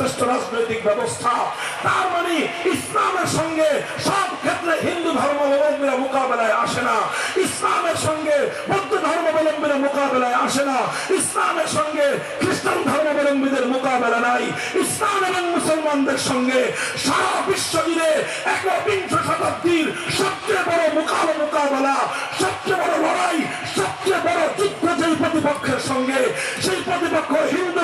সর্বশ্রেষ্ঠ রাজনৈতিক ব্যবস্থা। তার মানে ইসলামের সঙ্গে সব ক্ষেত্রে হিন্দু ধর্মাবলম্বীরা মোকাবেলায় আসে না। ইসলামের সঙ্গে বৌদ্ধ ধর্মাবলম্বীরা মোকাবেলায় আসে না। ইসলামের সঙ্গে খ্রিস্টান ধর্মাবলম্বীদের মোকাবেলা নাই। ইসলাম এবং মুসলমানদের সঙ্গে সারা বিশ্ব জুড়ে একবিংশ শতাব্দীর সবচেয়ে বড় মোকাবেলা মোকাবেলা, সবচেয়ে বড় লড়াই, সবচেয়ে বড় যুদ্ধ যেই প্রতিপক্ষের সঙ্গে, সেই প্রতিপক্ষ হিন্দু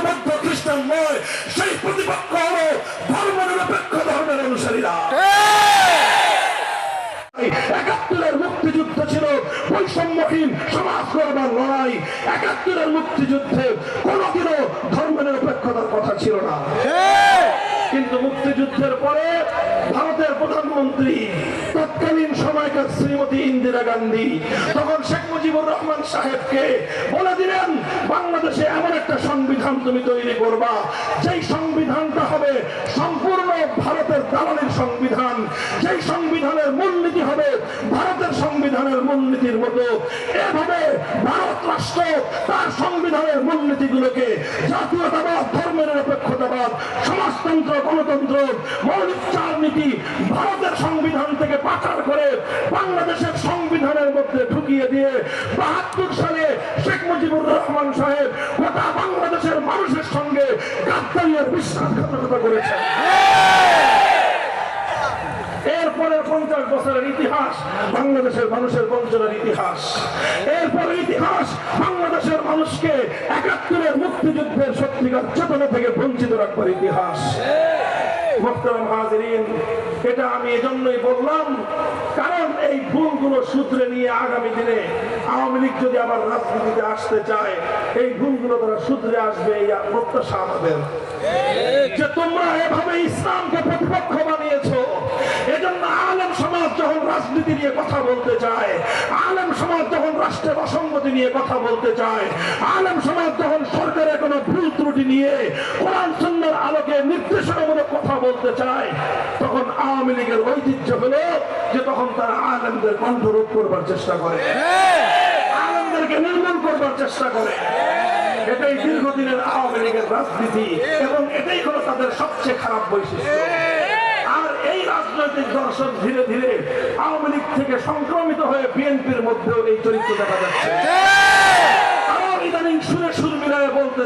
বৈষম্যহীন সমাজ করবার লড়াই একাত্তরের মুক্তিযুদ্ধে কোনোদিনও ধর্ম নিরপেক্ষতার কথা ছিল না। কিন্তু মুক্তিযুদ্ধের পরে ভারতের প্রধানমন্ত্রী তৎকালীন সময়কার শ্রীমতী ইন্দিরা গান্ধী তখন শেখ মুজিবুর রহমান সাহেবকে বলে দিলেন বাংলাদেশে এমন একটা সংবিধান তুমি তৈরি করবা যেই সংবিধানটা হবে সম্পূর্ণ ভারতের দালালির সংবিধান যেই সংবিধানের সংবিধানের মূলনীতির মতো এভাবে ভারত রাষ্ট্র তার সংবিধানের মূলনীতিগুলোকে জাতীয়তাবাদ, ধর্মের নিরপেক্ষতাবাদ, সমাজতন্ত্র, গণতন্ত্র মৌলিক চার নীতি ভারতের সংবিধান থেকে পাচার করে বাংলাদেশের সংবিধানের মধ্যে ঢুকিয়ে দিয়ে বাহাত্তর সালে শেখ মুজিবুর রহমান সাহেব গোটা বাংলাদেশের মানুষের সঙ্গে গাদ্দারিয়ার বিশ্বাসঘাতকতা করেছেন এরপরে পঞ্চাশ বছরের ইতিহাস বাংলাদেশের মানুষের বঞ্চনার ইতিহাস। এরপরে ইতিহাস বাংলাদেশের মানুষকে একাত্তরের মুক্তিযুদ্ধের সত্যিকার চেতনা থেকে বঞ্চিত রাখবার ইতিহাস। এটা আমি এজন্যই বললাম, কারণ এই ভুলগুলো সূত্রে নিয়ে আগামী দিনে আওয়ামী লীগ যদি আবার রাজনীতিতে আসতে চায়, এই ভুলগুলো তারা সূত্রে আসবে, এই প্রত্যাশা আমাদের। যে তোমরা এভাবে ইসলামকে প্রতিপক্ষ বানিয়েছো, এজন্য যখন রাজনীতি নিয়ে কথা বলতে চায়, আলেম সমাজ যখন রাষ্ট্রের অসঙ্গতি নিয়ে কথা বলতে চায়, আলেম সমাজ যখন সরকারের কোনো ভুল ত্রুটি নিয়ে কোরআন সুন্দর আলোকে নির্দেশনামূলক কথা বলতে চায়, তখন আওয়ামী লীগের ঐতিহ্য হলো যে তখন তারা আলেমদের কণ্ঠরোধ করবার চেষ্টা করে। আলেমদেরকে নির্মূল করবার চেষ্টা করে। এটাই দীর্ঘদিনের আওয়ামী লীগের রাজনীতি এবং এটাই হলো তাদের সবচেয়ে খারাপ বৈশিষ্ট্য। রাজনৈতিক দর্শন ধীরে ধীরে আওয়ামী লীগ থেকে সংক্রমিত হয়ে বিএনপির মধ্যেও এই চরিত্র দেখা যাচ্ছে। বলতে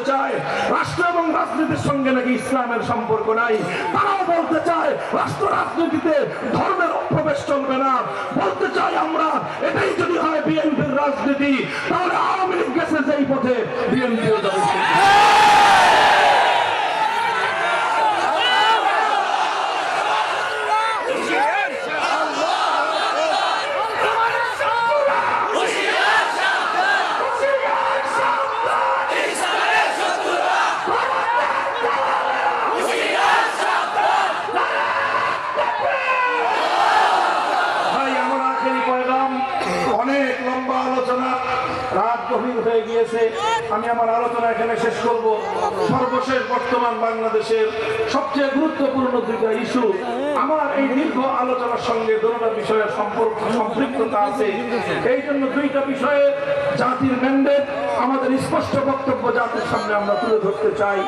রাষ্ট্র এবং রাজনীতির সঙ্গে নাকি ইসলামের সম্পর্ক নাই। তারাও বলতে চায়, রাষ্ট্র রাজনীতিতে ধর্মের চলবে না। বলতে চাই আমরা, এটাই যদি হয় বিএনপির রাজনীতি, তাহলে আওয়ামী লীগ গেছে যেই পথে বিএনপিও যাবে সেই পথে। ভাই আমার আখেরি পয়গাম অনেক লম্বা আলোচনা রাত গভীর হয়ে গিয়েছে। আমি আমার আলোচনা এখানে শেষ করব। সর্বশেষ বর্তমান বাংলাদেশের সবচেয়ে গুরুত্বপূর্ণ দুইটা ইস্যু। আমার এই দীর্ঘ আলোচনার সঙ্গে দুটা বিষয়ের সম্পর্ক সম্পৃক্ততা আছে। এই জন্য দুইটা বিষয়ে জাতির ম্যান্ডেট, আমাদের স্পষ্ট বক্তব্য জাতির সামনে আমরা তুলে ধরতে চাই।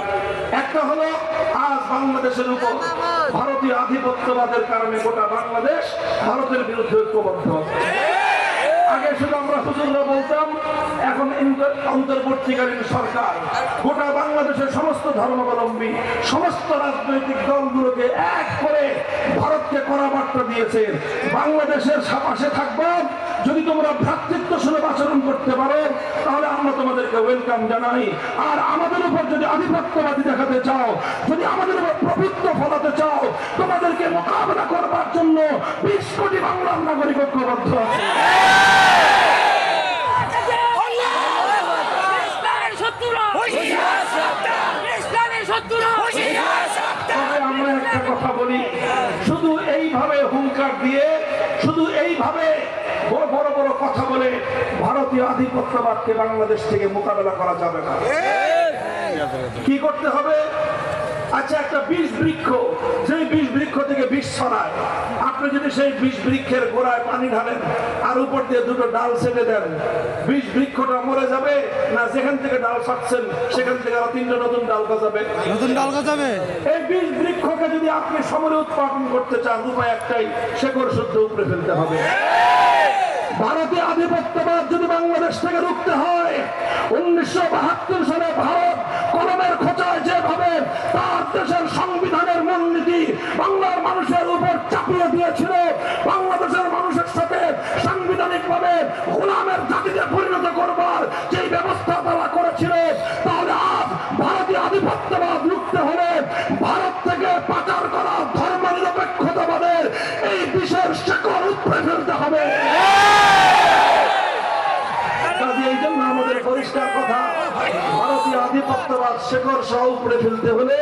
একটা হলো, আজ বাংলাদেশের উপর ভারতীয় আধিপত্যবাদের কারণে গোটা বাংলাদেশ ভারতের বিরুদ্ধে ঐক্যবদ্ধ। আগে শুধু আমরা হুজুররা বলতাম এখন অন্তর্বর্তীকালীন সরকার। গোটা বাংলাদেশের ধর্মাবলম্বী সমস্ত রাজনৈতিক দলগুলোকে এক করে ভারতকে করা বার্তা দিয়েছে বাংলাদেশের পাশে থাকব যদি তোমরা ভ্রাতৃত্ব সুলভ আচরণ করতে পারো তাহলে আমরা তোমাদেরকে ওয়েলকাম জানাই আর আমাদের উপর যদি আধিপত্যবাদী দেখাতে চাও যদি আমাদের উপর প্রভুত্ব ফলাতে চাও তোমাদেরকে মোকাবেলা করবার জন্য বিশ কোটি বাংলার নাগরিক ঐক্যবদ্ধ আছে ইসলামের শত্রুরা তবে আমরা একটা কথা বলি শুধু এইভাবে হুঙ্কার দিয়ে শুধু এইভাবে বড় বড় বড় কথা বলে ভারতীয় আধিপত্যবাদকে বাংলাদেশ থেকে মোকাবেলা করা যাবে না। কি করতে হবে? আচ্ছা একটা বিষ বৃক্ষ সেই বিষ বৃক্ষ থেকে বিষ ছড়ায় আপনি যদি সেই বিষ বৃক্ষের গোড়ায় পানি ঢালেন আর উপর দিয়ে দুটো ডাল ছেড়ে দেন বিষ বৃক্ষটা মরে যাবে না যেখান থেকে ডাল ছাড়ছেন সেখান থেকে আরও তিনটা নতুন ডাল গজাবে? নতুন ডাল গজাবে? এই বীজ বৃক্ষকে যদি আপনি সমরে উৎপাদন করতে চান উপায় একটাই শেকড় শুদ্ধ উপরে ফেলতে হবে। ভারতীয় আধিপত্যবাদ যদি বাংলাদেশ থেকে রুখতে হয় উনিশশো বাহাত্তর সালে ভারত কলমের খোঁচায় যেভাবে তার দেশের সংবিধানের মূলনীতি বাংলার মানুষের উপর চাপিয়ে দিয়েছিল। বাংলাদেশের মানুষের সাথে সাংবিধানিক ভাবে গোলামের জাতিতে পরিণত করবার যে ব্যবস্থা তারা করেছিল আধিপত্যবাদ শেখর সহ উপরে ফেলতে হলে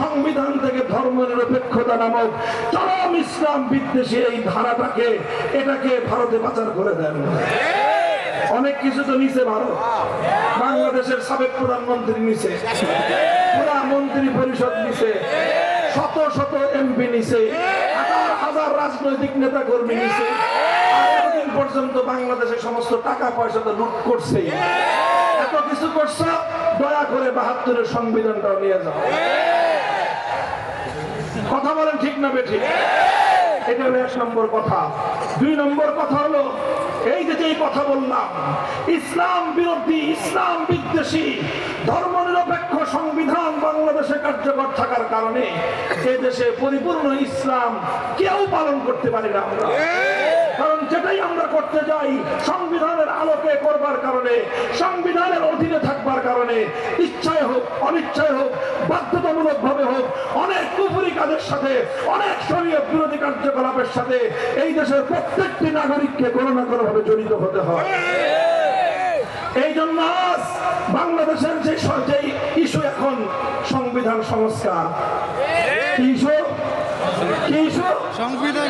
সংবিধান থেকে ধর্ম নিরপেক্ষতা নামক চরম ইসলাম বিদ্বেষী এই ধারাটাকে, এটাকে ভারতে পাচার করে দেন। অনেক কিছু তো নিচে ভারত। বাংলাদেশের সাবেক প্রধানমন্ত্রী নিচে পুরা মন্ত্রী পরিষদ নিচে শত শত এমপি নিচে হাজার হাজার রাজনৈতিক নেতা কর্মী নিচে পর্যন্ত বাংলাদেশের সমস্ত টাকা পয়সা তো লুট করছে কিছু করছে? দয়া করে বাহাত্তরের সংবিধানটাও নিয়ে যাও। কথা বলেন ঠিক না বেঠিক? এটা হলো এক নম্বর কথা। দুই নম্বর কথা হলো, এই যে যে কথা বললাম, ইসলাম বিরোধী, ইসলাম বিদ্বেষী ধর্ম নিরপেক্ষ সংবিধান বাংলাদেশে কার্যকর থাকার কারণে এ দেশে পরিপূর্ণ ইসলাম কেউ পালন করতে পারি না আমরা। কারণ যেটাই আমরা করতে যাই, সংবিধানের করবার কারণে, সংবিধানের অধীনে থাকবার কারণে, ইচ্ছায় হোক, অনিচ্ছায় হোক, বাধ্যতামূলক ভাবে হোক, অনেক কুফুরি কাজের সাথে, অনেক শরীয় বিরোধী কার্যকলাপের সাথে এই দেশের প্রত্যেকটি নাগরিককে কোনো না কোনো ভাবে জড়িত হতে হয়। এই জন্য বাংলাদেশের যে স- যে ইস্যু এখন, সংবিধান সংস্কার। কি ইস্যু? কি ইস্যু? সংবিধান